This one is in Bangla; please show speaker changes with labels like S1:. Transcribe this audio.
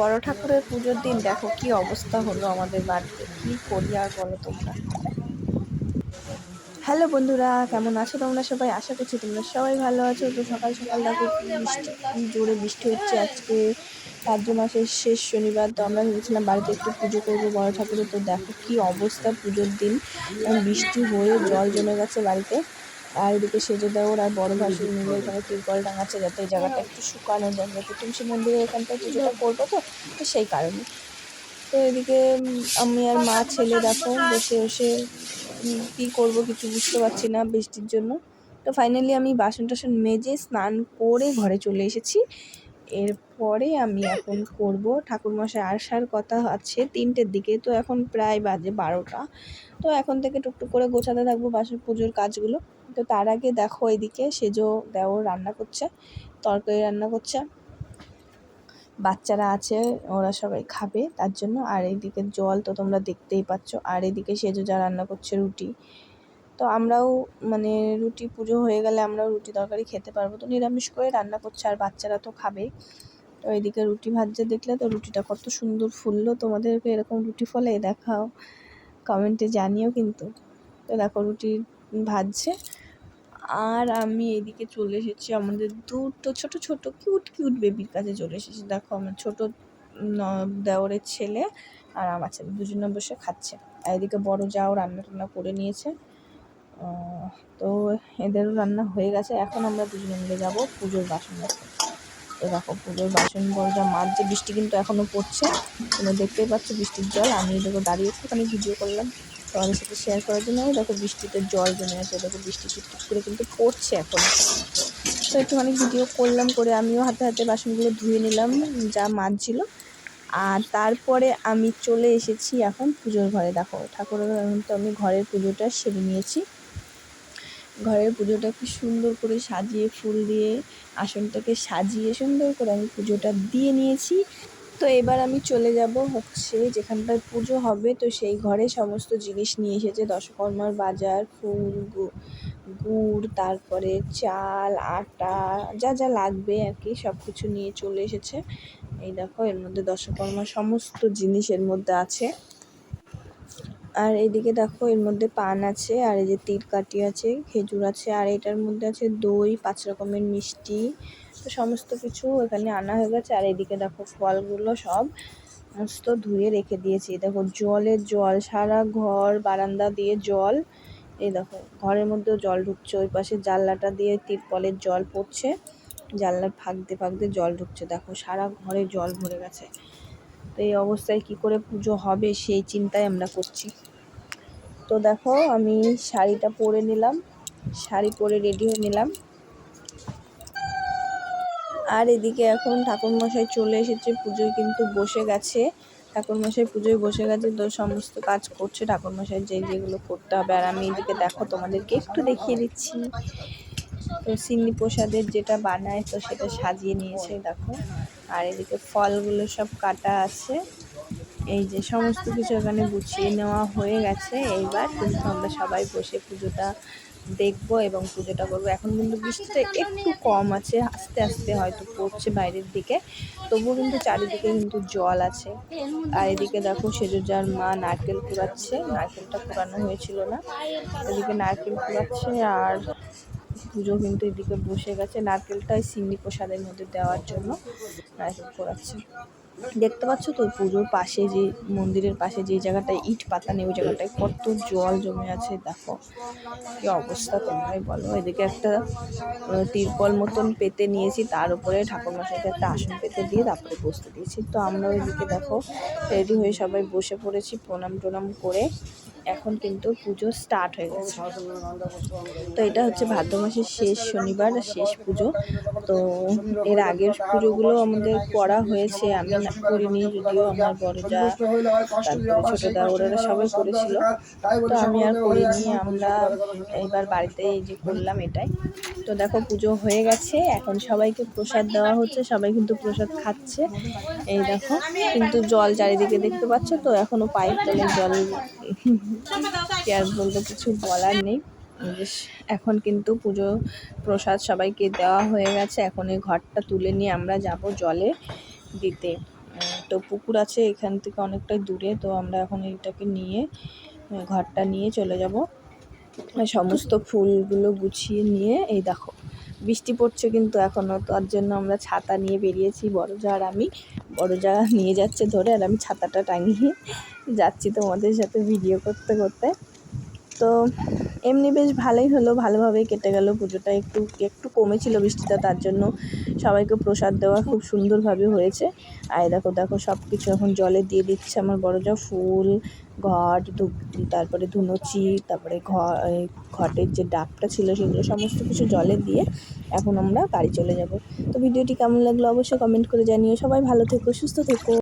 S1: বড় ঠাকুরের পুজোর দিন দেখো কি অবস্থা হলো আমাদের বাড়িতে। কি করি আর বলো তোমরা? হ্যালো বন্ধুরা, কেমন আছো তোমরা সবাই? আশা করছি তোমরা সবাই ভালো আছো। তো সকাল সকাল দেখো বৃষ্টি জোরে বৃষ্টি হচ্ছে আজকে। ভাদ্র মাসের শেষ শনিবার, তো আমরা ভেবেছিলাম বাড়িতে একটু পুজো করব বড় ঠাকুরের। তো দেখো কি অবস্থা পুজোর দিন। বৃষ্টি হয়ে জল জমে গেছে বাড়িতে। আর এদিকে সেজে দেওয়ার আর বড় ভাসুর মিলে এখানে তিরপল টাঙাচ্ছে যাতে এই জায়গাটা একটু শুকানো যায়। যাতে তুলসী মন্দিরের এখানটায় পুজোটা করব তো তো সেই কারণে। তো এদিকে আমি আর মা ছেলে দেখো বসে বসে কী করব কিছু বুঝতে পারছি না বৃষ্টির জন্য। তো ফাইনালি আমি বাসন টাসন মেজে স্নান করে ঘরে চলে এসেছি। এরপরে আমি এখন করব ঠাকুরমশাই আসার কথা আছে তিনটের দিকে তো এখন প্রায় বাজে বারোটা। তো এখন থেকে টুকটুক করে গোছাতে থাকব বাসন পুজোর কাজগুলো। তো তার আগে দেখো এদিকে সেজো দেওর রান্না করছে, তরকারি রান্না করছে। বাচ্চারা আছে, ওরা সবাই খাবে তার জন্য। আর এইদিকে জল তো তোমরা দেখতেই পাচ্ছ, আর এদিকে সেজো যা রান্না করছে রুটি। তো আমরাও মানে রুটি পুজো হয়ে গেলে আমরাও রুটি তরকারি খেতে পারব। তো নিরামিষ করে রান্না করছে, আর বাচ্চারা তো খাবেই তো এদিকে রুটি ভাজছে দেখলে তো রুটিটা কত সুন্দর ফুললো। তোমাদেরকে এরকম রুটি ফলে দেখাও, কমেন্টে জানিও কিন্তু। তো দেখো রুটি ভাজছে। আর আমি এদিকে চলে এসেছি আমাদের দুটো ছোট ছোট কিউট কিউট বেবির কাছে চলে এসেছি। দেখো আমার ছোট দেওরের ছেলে আর আমার ছেলে দুজনে বসে খাচ্ছে। আর এদিকে বড় যাও রান্না টান্না করে নিয়েছে। তো এদেরও রান্না হয়ে গেছে। এখন আমরা দুজনে মিলে যাব পুজোর বাসন তো দেখো পুজোর বাসন বড়টা মাজছে বৃষ্টি কিন্তু এখনও পড়ছে। তোমরা দেখতেই পাচ্ছ বৃষ্টির জল। আমি দেখো দাঁড়িয়ে একটুখানি ভিডিও করলাম। তোমাদের সাথে শেয়ার করার জন্য। দেখো বৃষ্টিতে জল জমে আছে দেখো বৃষ্টি টিপটিপ করে কিন্তু পড়ছে এখন। তো একটুখানি ভিডিও করলাম করে আমিও হাতে হাতে বাসনগুলো ধুয়ে নিলাম, যা মাজছিল। আর তারপরে আমি চলে এসেছি এখন পুজোর ঘরে। দেখো ঠাকুরের তো আমি ঘরের পুজোটা সেরে নিয়েছি। ঘরের পুজোটা কি সুন্দর করে সাজিয়ে, ফুল দিয়ে, আসনটাকে সাজিয়ে সুন্দর করে আমি পুজোটা দিয়ে নিয়েছি। তো এবার আমি চলে যাব হচ্ছে যেখানটায় পুজো হবে। তো সেই ঘরে সমস্ত জিনিস নিয়ে এসেছে। দশকর্মার বাজার, ফুল গুড়, তারপরে চাল, আটা, যা যা লাগবে আর কি সব কিছু নিয়ে চলে এসেছে। এই দেখো, এর মধ্যে দশকর্মার সমস্ত জিনিস এর মধ্যে আছে। আর এদিকে দেখো, এর মধ্যে পান আছে, আর এই যে তীর কাঠি আছে, খেজুর আছে, আর এটার মধ্যে আছে দই, পাঁচ রকমের মিষ্টি তো সমস্ত কিছু এখানে আনা হয়ে গেছে। আর এদিকে দেখো ফলগুলো সব সমস্ত ধুয়ে রেখে দিয়েছি। দেখো জলের জল, সারা ঘর, বারান্দা দিয়ে জল। এই দেখো ঘরের মধ্যেও জল ঢুকছে, ওই পাশে জানলাটা দিয়ে তিরপলের জল পড়ছে। জানলার ফাঁক দিয়ে ফাঁক দিয়ে জল ঢুকছে। দেখো সারা ঘরে জল ভরে গেছে। তো এই অবস্থায় কি করে পুজো হবে সেই চিন্তায় আমরা করছি। তো দেখো আমি শাড়িটা পরে নিলাম। শাড়ি পরে রেডি হয়ে নিলাম। আর এদিকে এখন ঠাকুরমশাই চলে এসেছে, পুজোয় কিন্তু বসে গেছে। ঠাকুরমশাই পুজোয় বসে গেছে, তো সমস্ত কাজ করছে। ঠাকুরমশাই যে যেগুলো করতে হবে। আর আমি এদিকে দেখো, তোমাদেরকে একটু দেখিয়ে দিচ্ছি। তো সিন্নি প্রসাদের যেটা বানায়, তো সেটা সাজিয়ে নিয়েছে, দেখো। আর এদিকে ফলগুলো সব কাটা আছে। এই যে সমস্ত কিছু এখানে গুছিয়ে নেওয়া হয়ে গেছে। এইবার কিন্তু আমরা সবাই বসে পুজোটা দেখব এবং পুজোটা করব। এখন কিন্তু বৃষ্টিটা একটু কম আছে, আস্তে আস্তে হয়তো পড়ছে বাইরের দিকে। তবুও কিন্তু চারিদিকে কিন্তু জল আছে। আর এদিকে দেখো সেজুজার মা নারকেল কুড়াচ্ছে। নারকেলটা কুড়ানো হয়েছিল না। এদিকে নারকেল কুড়াচ্ছে আর পুজো কিন্তু এদিকে বসে গেছে। নারকেলটাই সিন্নি প্রসাদের মধ্যে দেওয়ার জন্য নারকেল কুড়াচ্ছে দেখতে পাচ্ছ তো, পুজোর পাশে যে, মন্দিরের পাশে যে জায়গাটায় ইট পাতা নেই, ওই জায়গাটায় কত জল জমে আছে। দেখো, কি অবস্থা তোমরাই বলো। এদিকে একটা তিরপল মতন পেতে নিয়েছি, তার উপরে ঠাকুরমশাইকে একটা আসন পেতে দিয়ে তারপরে বসতে দিয়েছি। তো আমরা ওইদিকে দেখো, রেডি হয়ে সবাই বসে পড়েছি প্রণাম টনাম করে। এখন কিন্তু পুজো স্টার্ট হয়ে গেছে। তো এটা হচ্ছে ভাদ্র মাসের শেষ শনিবার, শেষ পুজো। তো এর আগের পুজোগুলো আমাদের করা হয়েছে, আমি করিনি যদিও আমার বড় যা, তারপরে ছোটো দা ওরা সবাই করেছিল। তো আমি আর করিনি, আমরা এইবার বাড়িতে এই যে করলাম এটাই। তো দেখো পুজো হয়ে গেছে, এখন সবাইকে প্রসাদ দেওয়া হচ্ছে, সবাই কিন্তু প্রসাদ খাচ্ছে। এই দেখো, কিন্তু জল চারিদিকে দেখতে পাচ্ছ তো এখনও পাইপ তলে জল কি আর কিছু বলার নেই। এখন কিন্তু পুজো প্রসাদ সবাইকে দেওয়া হয়ে গেছে। এখন এই ঘরটা তুলে নিয়ে আমরা যাব জলে দিতে। তো পুকুর আছে এখান থেকে অনেকটাই দূরে, তো আমরা এখন এইটাকে নিয়ে ঘরটা নিয়ে চলে যাব। সমস্ত ফুলগুলো গুছিয়ে নিয়ে, এই দেখো। বৃষ্টি পড়ছে কিন্তু এখনও তার জন্য আমরা ছাতা নিয়ে বেরিয়েছি বড় যা আর আমি। বড় যা নিয়ে যাচ্ছে ধরে আর আমি ছাতাটা টাঙিয়ে যাচ্ছি তোমাদের সাথে ভিডিও করতে করতে। তো এমনি বেশ ভালোই হলো ভালোভাবেই কেটে গেল, পুজোটা একটু একটু কমেছিল বৃষ্টিটা, তার জন্য সবাইকে প্রসাদ দেওয়া খুব সুন্দরভাবে হয়েছে। এই দেখো দেখো সব কিছু এখন জলে দিয়ে দিচ্ছে আমার বড় যা ফুল ঘট ধূপ, তারপরে ধুনুচি, তারপরে ঘটের যে ডাবটা ছিল সেগুলো সমস্ত কিছু জলে দিয়ে এখন আমরা বাড়ি চলে যাব। তো ভিডিওটি কেমন লাগল অবশ্যই কমেন্ট করে জানিও। সবাই ভালো থেকো, সুস্থ থেকো।